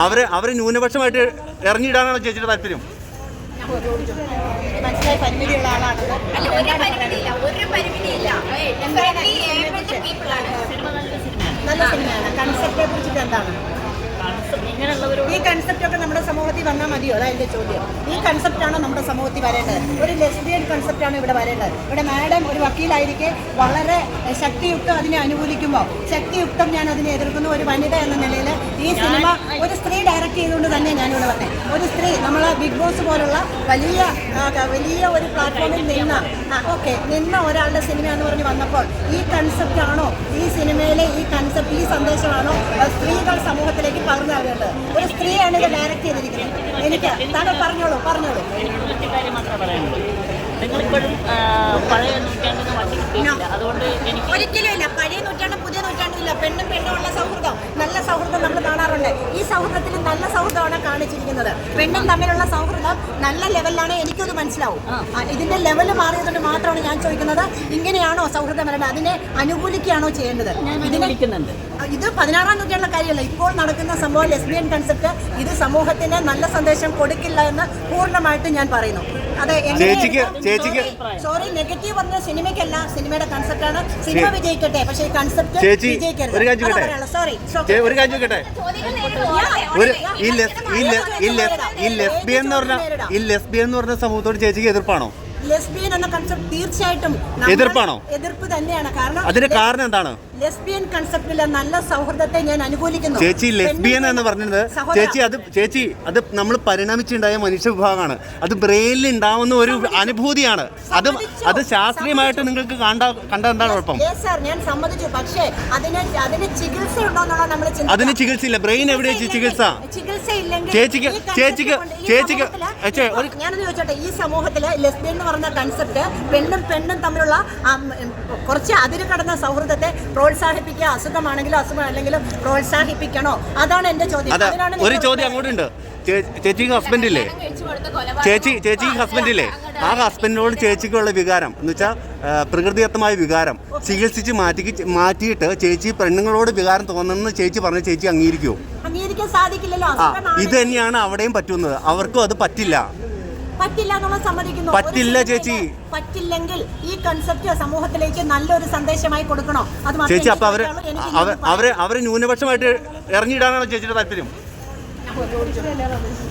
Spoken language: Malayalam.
അവർ അവർ ന്യൂനപക്ഷമായിട്ട് ഇറങ്ങിയിടാനാണ് ചേച്ചിയുടെ താല്പര്യം? ഈ കൺസെപ്റ്റ് സമൂഹത്തിൽ വന്നാൽ മതിയോ? അതാ എന്റെ ചോദ്യം. ഈ കൺസെപ്റ്റ് ആണോ നമ്മുടെ സമൂഹത്തിൽ വരേണ്ടത്? ഒരു ലെസ്ബിയൻ കൺസെപ്റ്റാണ് ആണ് ഇവിടെ വരേണ്ടത്? ഇവിടെ മാഡം ഒരു വക്കീലായിരിക്കെ വളരെ ശക്തിയുക്തം അതിനെ അനുകൂലിക്കുമ്പോൾ ശക്തിയുക്തം ഞാൻ അതിനെ എതിർക്കുന്ന. ഒരു വനിത എന്ന നിലയിൽ ഈ സിനിമ ഒരു സ്ത്രീ ഡയറക്റ്റ് ചെയ്തുകൊണ്ട് തന്നെ ഞാനിവിടെ വന്നത് ഒരു സ്ത്രീ നമ്മൾ ബിഗ് ബോസ് പോലുള്ള വലിയ വലിയ ഒരു പ്ലാറ്റ്ഫോമിൽ നിന്ന ഓക്കെ നിന്ന ഒരാളുടെ സിനിമ എന്ന് പറഞ്ഞ് വന്നപ്പോൾ ഈ കൺസെപ്റ്റ് ആണോ ഈ സിനിമയിലെ ഈ കൺസെപ്റ്റ് ഈ സന്ദേശമാണോ സ്ത്രീകൾ സമൂഹത്തിലേക്ക് പറഞ്ഞു നൽകേണ്ടത് ഒരു സ്ത്രീയാണ് ഇത് ഡയറക്റ്റ് ചെയ്തിരിക്കുന്നത്. എനിക്ക് താങ്കൾ പറഞ്ഞോളൂ പറഞ്ഞോളൂ. നിങ്ങളിപ്പോഴും പഴയ നൂറ്റാണ്ടിന് വട്ടി കിട്ടിയിട്ടില്ല അതുകൊണ്ട് എനിക്ക് ഒരിക്കലും ഇല്ല. പഴയ നൂറ്റാണ്ടും പുതിയ നൂറ്റാണ്ടും ഇല്ല. പെണ്ണും പെണ്ണും ഉള്ള സൗഹൃദം നല്ല സൗഹൃദം നമ്മൾ കാണാറുണ്ട് ഈ സൗഹൃദത്തിൽ നല്ല സൗഹൃദമാണ് കാണിച്ചിരിക്കുന്നത് പെണ്ണും തമ്മിലുള്ള സൗഹൃദം നല്ല ലെവലിലാണ് എനിക്കത് മനസ്സിലാവും. ഇതിന്റെ ലെവൽ മാറിയതുകൊണ്ട് മാത്രമാണ് ഞാൻ ചോദിക്കുന്നത് ഇങ്ങനെയാണോ സൗഹൃദം വരേണ്ടത്? അതിനെ അനുകൂലിക്കുകയാണോ ചെയ്യേണ്ടത്? ഇത് പതിനാറാം നൂറ്റാണ്ടുള്ള കാര്യമല്ല. ഇപ്പോൾ നടക്കുന്ന സംഭവം ലെസ്ബിയൻ കൺസെപ്റ്റ് ഇത് സമൂഹത്തിന് നല്ല സന്ദേശം കൊടുക്കില്ല എന്ന് പൂർണമായിട്ടും ഞാൻ പറയുന്നു. ചേച്ചിക്ക് ചേച്ചിക്ക് സോറി നെഗറ്റീവ് പറഞ്ഞ സിനിമയ്ക്കല്ല സിനിമയുടെ കൺസെപ്റ്റ് ആണ്. സിനിമ വിജയിക്കട്ടെ പക്ഷേ ഈ കൺസെപ്റ്റ് ചേച്ചി, ഒരു കാര്യം ചോദിക്കട്ടെ? സോറി ഒരു കാര്യം ചോദിക്കട്ടെ? ഒരു ഈ ലെസ് ഈ ലെസ് ഈ ലെസ്ബിയൻ എന്ന് പറഞ്ഞ ഈ ലെസ്ബിയൻ എന്ന് പറഞ്ഞ സമൂഹത്തോട് ചേച്ചിക്ക് എതിർപ്പാണോ? ലെസ്ബിയൻ എന്ന കൺസെപ്റ്റ് തീർച്ചയായിട്ടും എതിർപ്പാണോ? എതിർപ്പ് തന്നെയാണ്. കാരണം അതിന്റെ കാരണം എന്താണ്? ലെസ്ബിയൻ കൺസെപ്റ്റിലെ നല്ല സൗഹൃദത്തെ ഞാൻ അനുകൂലിക്കുന്നു. ചേച്ചി ലെസ്ബിയൻ എന്ന് പറഞ്ഞത് ചേച്ചി അത് ചേച്ചി അത് നമ്മൾ പരിണമിച്ചുണ്ടായ മനുഷ്യ വിഭാഗമാണ് അത് ബ്രെയിനിൽ ഉണ്ടാവുന്ന ഒരു അനുഭൂതിയാണ്. അത് അത് ശാസ്ത്രീയമായിട്ട് നിങ്ങൾക്ക് കണ്ട കണ്ട എന്താണ് കുഴപ്പം? ഞാൻ സമ്മതിച്ചു. പക്ഷേ അതിന് അതിന് ചികിത്സ ഉണ്ടോ എന്നുള്ള നമ്മൾ അതിന് ചികിത്സയില്ല. ബ്രെയിൻ എവിടെ ചികിത്സ? ചേച്ചിക്ക്- ചേച്ചിക്ക്- ചേച്ചിക്ക്- ഞാനൊന്ന് ചോദിച്ചോട്ടെ ഈ സമൂഹത്തിൽ ലെസ്ബിയൻ എന്ന് പറഞ്ഞ കൺസെപ്റ്റ് പെണ്ണും പെണ്ണും തമ്മിലുള്ള കുറച്ച് അതിര് കടന്ന സൗഹൃദത്തെ പ്രോത്സാഹിപ്പിക്കുക അസുഖമാണെങ്കിലും അസുഖം അല്ലെങ്കിലും പ്രോത്സാഹിപ്പിക്കണോ? അതാണ് എന്റെ ചോദ്യം. ഒരു ചോദ്യം അങ്ങോട്ടുണ്ട്. ചേച്ചിക്ക് ഹസ്ബൻഡ് ഇല്ലേ? ചേച്ചി ചേച്ചിക്ക് ഹസ്ബൻഡ് ഇല്ലേ? ആ ഹസ്ബൻഡിനോട് ചേച്ചിക്കുള്ള വികാരം. എന്ന് വെച്ചാൽ പ്രകൃതിദത്തമായ വികാരം. ചികിത്സിച്ച് മാറ്റി മാറ്റിയിട്ട് ചേച്ചി പെണ്ണുങ്ങളോട് വികാരം തോന്നുന്നു ചേച്ചി പറഞ്ഞ ചേച്ചി അംഗീകരിക്കുമോ ആ ഇത് തന്നെയാണ് അവിടെയും പറ്റുന്നത്. അവർക്കും അത് പറ്റില്ല. പറ്റില്ല എന്നുള്ളത് സമ്മതിക്കുന്നു. പറ്റില്ല ചേച്ചി. പറ്റില്ലെങ്കിൽ ഈ കൺസെപ്റ്റ് സമൂഹത്തിലേക്ക് നല്ലൊരു സന്ദേശമായി കൊടുക്കണോ? അത് ചേച്ചി അപ്പൊ അവർ അവർ അവർ ന്യൂനപക്ഷമായിട്ട് ഇറങ്ങിയിടാനാണ് ചേച്ചിയുടെ താല്പര്യം? 我리집에내 려.